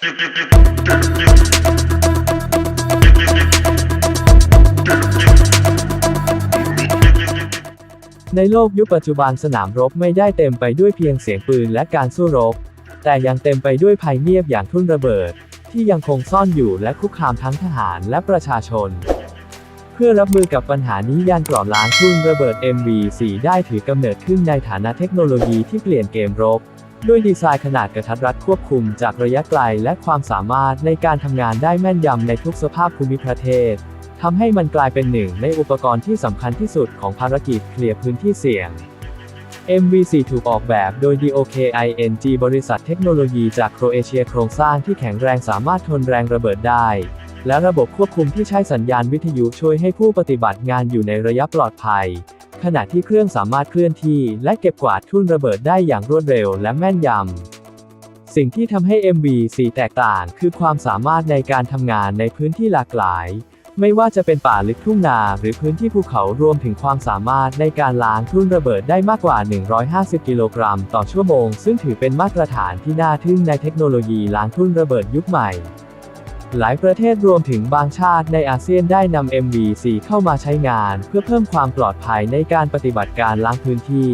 ในโลกยุคปัจจุบันสนามรบไม่ได้เต็มไปด้วยเพียงเสียงปืนและการสู้รบ แต่ยังเต็มไปด้วยภัยเงียบอย่างทุ่นระเบิด ที่ยังคงซ่อนอยู่และคุกคามทั้งทหารและประชาชน เพื่อรับมือกับปัญหานี้ยานกรอบล้างทุ่นระเบิด MV4 ได้ถือกำเนิดขึ้นในฐานะเทคโนโลยีที่เปลี่ยนเกมรบ ด้วยดีไซน์ขนาดกระทัดรัดควบคุมจากระยะไกลและความสามารถในการทำงานได้แม่นยำในทุกสภาพภูมิประเทศทำให้มันกลายเป็นหนึ่งในอุปกรณ์ที่สำคัญที่สุดของภารกิจเคลียร์พื้นที่เสี่ยง MV4 ถูกออกแบบโดย DOKING บริษัทเทคโนโลยีจากโครเอเชียโครงสร้างที่แข็งแรงสามารถทนแรงระเบิดได้ และระบบควบคุมที่ใช้สัญญาณวิทยุช่วยให้ผู้ปฏิบัติงานอยู่ในระยะปลอดภัย ขณะที่เครื่องสามารถเคลื่อนที่และเก็บกวาดทุ่นระเบิดได้อย่างรวดเร็วและแม่นยำ สิ่งที่ทำให้ MV4 แตกต่างคือความสามารถในการทำงานในพื้นที่หลากหลาย ไม่ว่าจะเป็นป่าลึกทุ่งนาหรือพื้นที่ภูเขารวมถึงความสามารถในการล้างทุ่นระเบิดได้มากกว่า 150 กิโลกรัมต่อชั่วโมง ซึ่งถือเป็นมาตรฐานที่น่าทึ่งในเทคโนโลยีล้างทุ่นระเบิดยุคใหม่ หลายประเทศรวมถึงบางชาติในอาเซียนได้นำ MV4 เข้ามาใช้งาน เพื่อเพิ่มความปลอดภัยในการปฏิบัติการล้างพื้นที่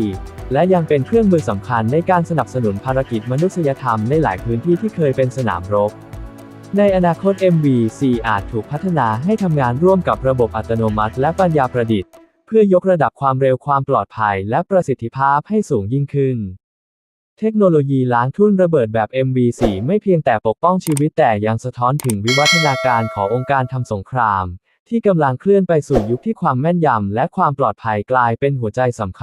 และยังเป็นเครื่องมือสำคัญในการสนับสนุนภารกิจมนุษยธรรมในหลายพื้นที่ที่เคยเป็นสนามรบ ในอนาคต MV4 อาจถูกพัฒนาให้ทำงานร่วมกับระบบอัตโนมัติ และปัญญาประดิษฐ์ เพื่อยกระดับความเร็วความปลอดภัย และประสิทธิภาพให้สูงยิ่งขึ้น เทคโนโลยีล้างทุ่นระเบิดแบบ MV4 ไม่เพียงแต่ปกป้องชีวิตแต่ยังสะท้อนถึงวิวัฒนาการขององค์การทำสงคราม ที่กำลังเคลื่อนไปสู่ยุคที่ความแม่นยำและความปลอดภัยกลายเป็นหัวใจสำคัญ